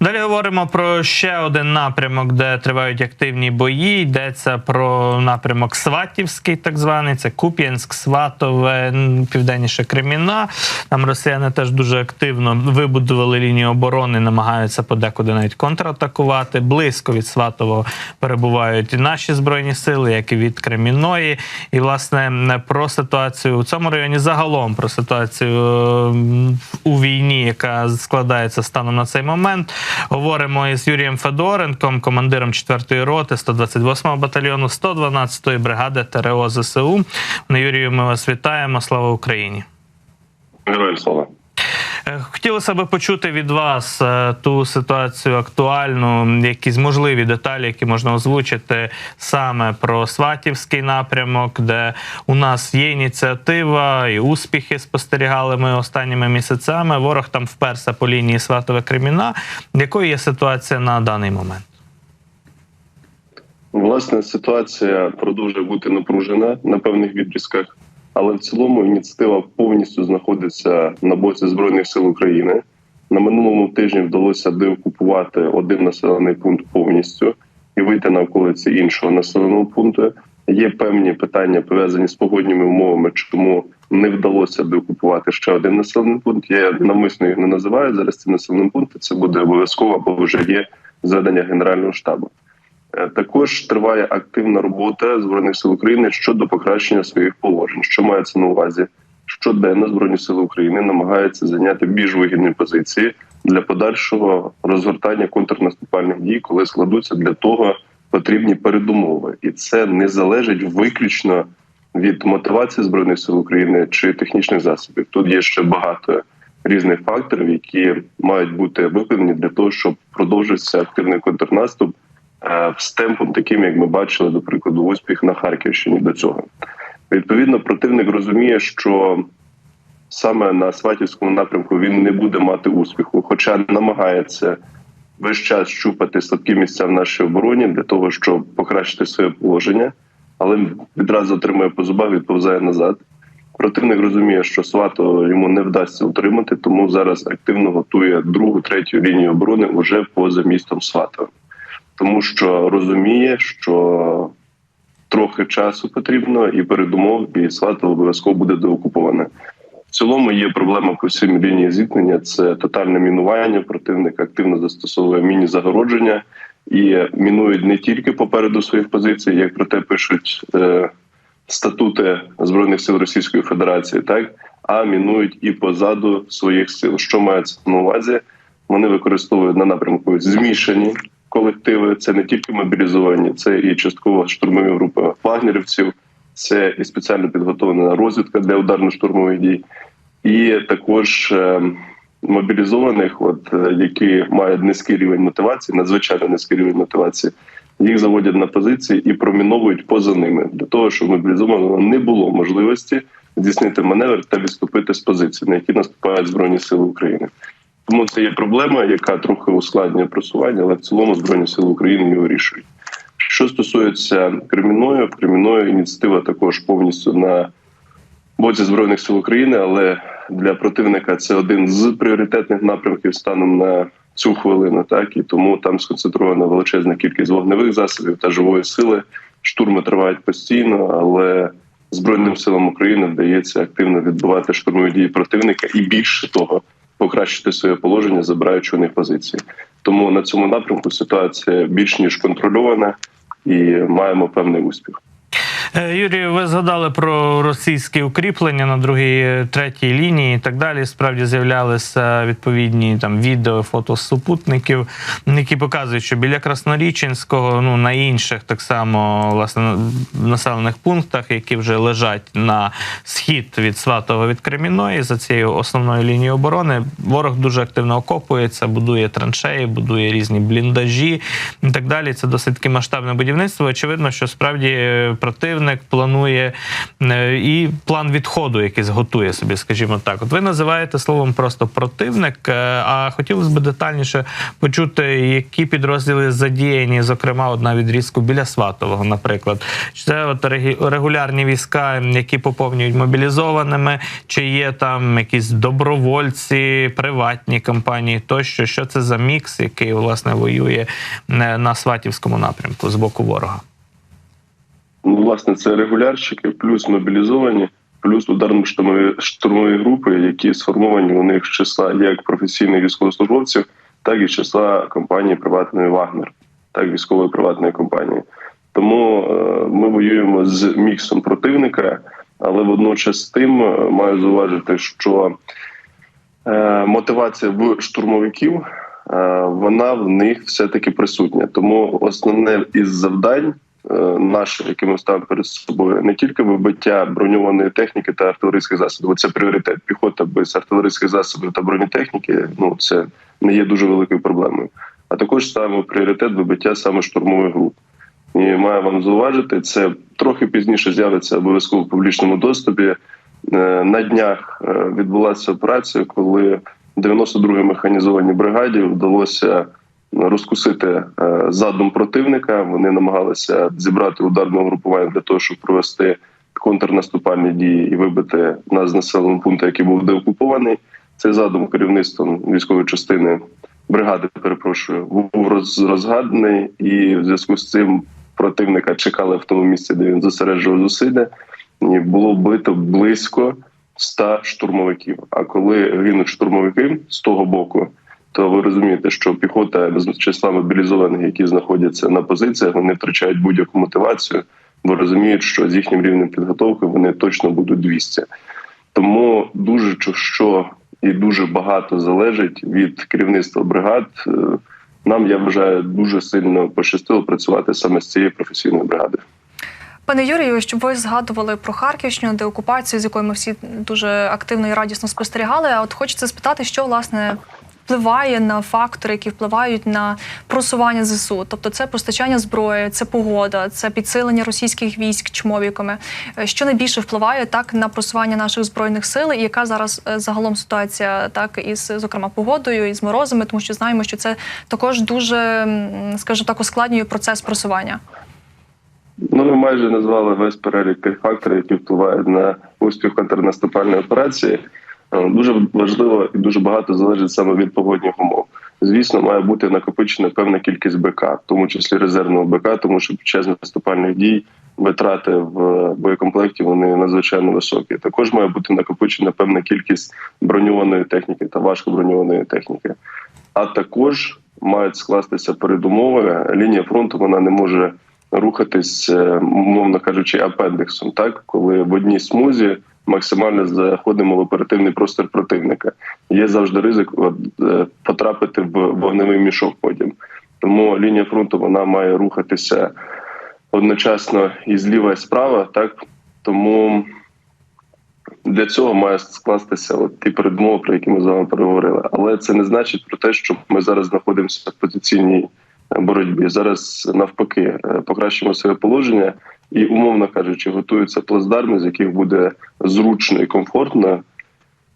Далі говоримо про ще один напрямок, де тривають активні бої. Йдеться про напрямок Сватівський, так званий. Це Куп'янськ, Сватове, південніше Креміна. Там росіяни теж дуже активно вибудували лінію оборони, намагаються подекуди навіть контратакувати. Близько від Сватового перебувають і наші збройні сили, як і від Креміної. І власне про ситуацію у цьому районі загалом про ситуацію у війні, яка складається станом на цей момент. Говоримо із Юрієм Федоренком, командиром 4-ї роти 128-го батальйону 112-ї бригади ТРО ЗСУ. На Юрію, ми вас вітаємо. Слава Україні! Героям слава. Е, Хотілося б почути від вас е, ту ситуацію актуальну, якісь можливі деталі, які можна озвучити саме про Сватівський напрямок, де у нас є ініціатива і успіхи спостерігали ми останніми місяцями. Ворог там вперся по лінії Сватове Креміна. Якою є ситуація на даний момент? Власне, ситуація продовжує бути напружена на певних відрізках, але в цілому ініціатива повністю знаходиться на боці збройних сил України. На минулому тижні вдалося деокупувати один населений пункт повністю і вийти на околиці іншого населеного пункту. Є певні питання пов'язані з погодніми умовами, чому не вдалося деокупувати ще один населений пункт. Я навмисно їх не називаю зараз. Ці населені пункти це буде обов'язково, бо вже є зведення генерального штабу. Е, Також триває активна робота збройних сил України щодо покращення своїх положень. Що мається на увазі? Щоденно збройні сили України намагаються зайняти більш вигідні позиції для подальшого розгортання контрнаступальних дій, коли складуться для того потрібні передумови, і це не залежить виключно від мотивації збройних сил України чи технічних засобів. Тут є ще багато різних факторів, які мають бути виконані для того, щоб продовжився активний контрнаступ з темпом, таким як ми бачили, до прикладу, успіх на Харківщині до цього. Відповідно, противник розуміє, що саме на Сватівському напрямку він не буде мати успіху, хоча намагається весь час щупати слабкі місця в нашій обороні для того, щоб покращити своє положення, але відразу отримує по зубах, відповзає назад. Противник розуміє, що свато йому не вдасться утримати, тому зараз активно готує другу, третю лінію оборони уже поза містом Сватове. Тому що розуміє, що трохи часу потрібно і передумов, і Сватово обов'язково буде деокуповане. В цілому є проблема по всім лінії зіткнення. Це тотальне мінування. Противник активно застосовує міні-загородження і мінують не тільки попереду своїх позицій, як про те пишуть е, статути збройних сил Російської Федерації, так а мінують і позаду своїх сил. Що мається на увазі? Вони використовують на напрямку змішані колективи. Це не тільки мобілізовані, це і частково штурмові групи вагнерівців, це і спеціально підготовлена розвідка для ударно-штурмових дій, і також е, мобілізованих, от е, які мають низький рівень мотивації, надзвичайно низький рівень мотивації. Їх заводять на позиції і проміновують поза ними для того, щоб мобілізованого не було можливості здійснити маневр та відступити з позиції, на які наступають збройні сили України. Тому це є проблема, яка трохи ускладнює просування, але в цілому збройні сили України її вирішують. Що стосується Кремінної, в Кремінної ініціатива також повністю на боці збройних сил України, але для противника це один з пріоритетних напрямків станом на цю хвилину. Так і тому там сконцентрована величезна кількість вогневих засобів та живої сили. Штурми тривають постійно, але збройним силам України вдається активно відбивати штурмові дії противника і більше того покращити своє положення, забираючи у них позиції. Тому на цьому напрямку ситуація більш ніж контрольована і маємо певний успіх. Е, Юрію, ви згадали про російські укріплення на другій, е, третій лінії і так далі. Справді з'являлися відповідні там відео, фото супутників, які показують, що біля Красноріченського, ну на інших так само власне населених пунктах, які вже лежать на схід від Сватого від Креміної, за цією основною лінією оборони, ворог дуже активно окопується, будує траншеї, будує різні бліндажі і так далі. Це досить таки масштабне будівництво. Очевидно, що справді е, противник планує е, і план відходу, якийсь готує собі, скажімо так. От ви називаєте словом просто противник. е, А хотілося б детальніше почути, які підрозділи задіяні, зокрема, от на відрізку біля Сватового, наприклад. Чи це от регулярні війська, які поповнюють мобілізованими, чи є там якісь добровольці, приватні компанії тощо? Що це за мікс, який власне воює е, на Сватівському напрямку з боку ворога? Ну, власне, це регулярщики, плюс мобілізовані, плюс ударно-штурмові штурмові групи, які сформовані у них з числа як професійних військовослужбовців, так і з числа компанії приватної Вагнер, так військової приватної компанії. Тому е, ми воюємо з міксом противника, але водночас з тим е, маю зауважити, що е, мотивація в штурмовиків вона в них все таки присутня. Тому основне із завдань наше, яке ми ставимо перед собою, не тільки вибиття броньованої техніки та артилерійських засобів. Це пріоритет. Піхота без артилерійських засобів та бронетехніки. Ну це не є дуже великою проблемою. А також ставимо пріоритет вибиття саме штурмових груп. І маю вам зауважити, це трохи пізніше з'явиться обов'язково в публічному доступі. Е, На днях е, відбулася операція, коли 92-й механізованій бригаді вдалося розкусити е, задум противника. Вони намагалися зібрати ударне групування для того, щоб провести контрнаступальні дії і вибити нас з населеного пункту, який був деокупований. Цей задум керівництвом військової частини бригади, перепрошую, був роз- розгаданий, і в зв'язку з цим противника чекали в тому місці, де він зосереджував зусилля. І було вбито близько 100 штурмовиків. А коли гинуть штурмовики з того боку, то ви розумієте, що піхота з числа мобілізованих, які знаходяться на позиціях, вони втрачають будь-яку мотивацію, бо розуміють, що з їхнім рівнем підготовки вони точно будуть 200. Тому дуже що і дуже багато залежить від керівництва бригад. Е, Нам я вважаю дуже сильно пощастило працювати саме з цією професійною бригадою. Пане Юрію, щоб ви згадували про Харківщину, деокупацію, з якою ми всі дуже активно і радісно спостерігали. А от хочеться спитати, що власне впливає на фактори, які впливають на просування ЗСУ. Тобто це постачання зброї, це погода, це підсилення російських військ чмовіками. Е, Що найбільше впливає так на просування наших збройних сил, і яка зараз е, загалом ситуація так із зокрема погодою і з морозами, тому що знаємо, що це також дуже, скажімо так, ускладнює процес просування. Ну, ви майже назвали весь перелік тих факторів, які впливають на успіх контрнаступальної операції. Е, Дуже важливо і дуже багато залежить саме від погодних умов. Звісно, має бути накопичена певна кількість БК, в тому числі резервного БК, тому що під час наступальних дій витрати в боєкомплекті вони надзвичайно високі. Також має бути накопичена певна кількість броньованої техніки та важкоброньованої техніки. А також мають скластися передумови. Лінія фронту вона не може рухатись, е, умовно кажучи, апендиксом, так коли в одній смузі максимально заходимо в оперативний простір противника. Є завжди ризик е, потрапити в вогневий мішок потім. Тому лінія фронту вона має рухатися одночасно і зліва, і справа, так тому для цього має скластися от ті передмови, про які ми з вами переговорили. Але це не значить про те, що ми зараз знаходимося в позиційній е, боротьбі. Зараз навпаки е, покращимо своє положення і, умовно кажучи, готуються плацдарми, з яких буде зручно і комфортно,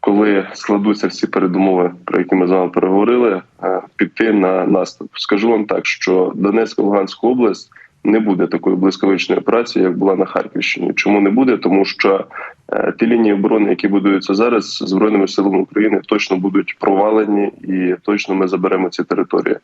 коли складуться всі передумови, про які ми з вами переговорили, е, піти на наступ. Скажу вам так, що Донецька Луганська область не буде такої блискавичної операції, як була на Харківщині. Чому не буде? Тому що е, ті лінії оборони, які будуються зараз збройними силами України, точно будуть провалені, і точно ми заберемо ці території.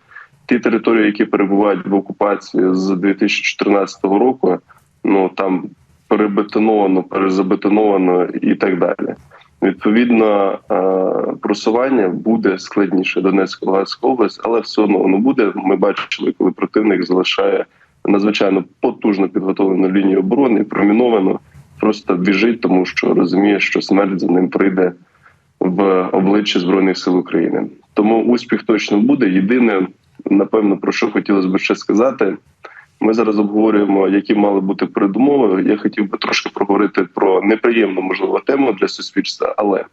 Ті території, які перебувають в окупації з 2014 року, ну там перебетоновано, перезабетоновано і так далі. Відповідно, е, просування буде складніше Донецька Луганська область, але все одно воно буде. Ми бачили, коли противник залишає надзвичайно потужно підготовлену лінію оборони, проміновану, просто біжить, тому що розуміє, що смерть за ним прийде в обличчя збройних сил України. Тому успіх точно буде. Єдине, напевно, про що хотілося б ще сказати. Ми зараз обговорюємо, які мали бути передумови. Я хотів би трошки проговорити про неприємну можливо тему для суспільства, але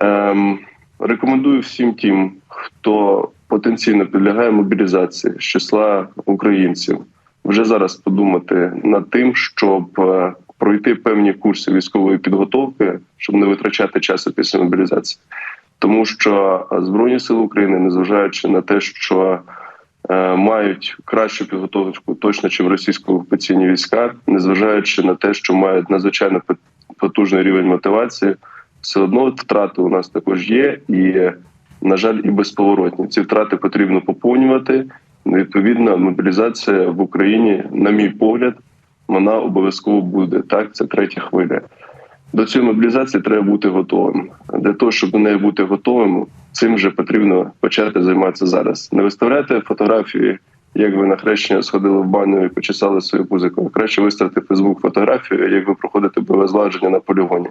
ем, рекомендую всім тим, хто потенційно підлягає мобілізації з числа українців, вже зараз подумати над тим, щоб е, пройти певні курси військової підготовки, щоб не витрачати часу після мобілізації, тому що збройні сили України, незважаючи на те, що мають кращу підготовку точно, чим російсько окупаційні війська, незважаючи на те, що мають надзвичайно потужний рівень мотивації, все одно втрати у нас також є, і на жаль, і безповоротні. Ці втрати потрібно поповнювати. Відповідно, мобілізація в Україні, на мій погляд, вона обов'язково буде. Так, це третя хвиля. До цієї мобілізації треба бути готовим. Для того, щоб до неї бути готовим, цим вже потрібно почати займатися зараз. Не виставляйте фотографії, як ви на хрещення сходили в баню і почесали свою пузику. Краще виставити Фейсбук фотографію, як ви проходите бойове зладження на полігоні.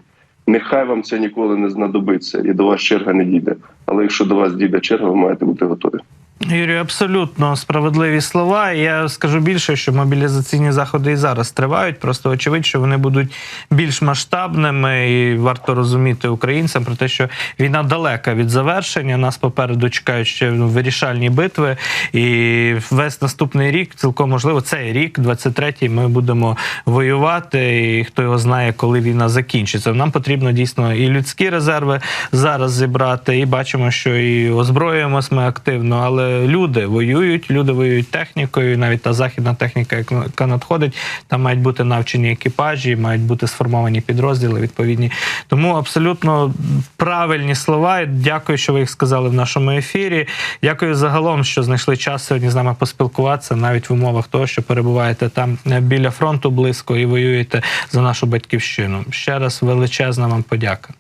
Нехай вам це ніколи не знадобиться і до вас черга не дійде. Але якщо до вас дійде черга, ви маєте бути готові. Юрію, абсолютно справедливі слова. Я скажу більше, що мобілізаційні заходи і зараз тривають. Просто очевидь, що вони будуть більш масштабними, і варто розуміти українцям про те, що війна далека від завершення. Нас попереду чекають ще ну, вирішальні битви. І весь наступний рік, цілком можливо, цей рік, 23-й, ми будемо воювати. І хто його знає, коли війна закінчиться. Нам потрібно дійсно і людські резерви зараз зібрати, і бачимо, що і озброюємось ми активно, але люди воюють, люди воюють технікою, навіть та західна техніка, яка надходить, там мають бути навчені екіпажі, мають бути сформовані підрозділи відповідні. Тому абсолютно правильні слова. Дякую, що ви їх сказали в нашому ефірі. Дякую загалом, що знайшли час сьогодні з нами поспілкуватися, навіть в умовах того, що перебуваєте там е, біля фронту близько і воюєте за нашу батьківщину. Ще раз величезна вам подяка.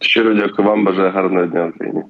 Щиро дякую вам, бажаю гарного дня Україні.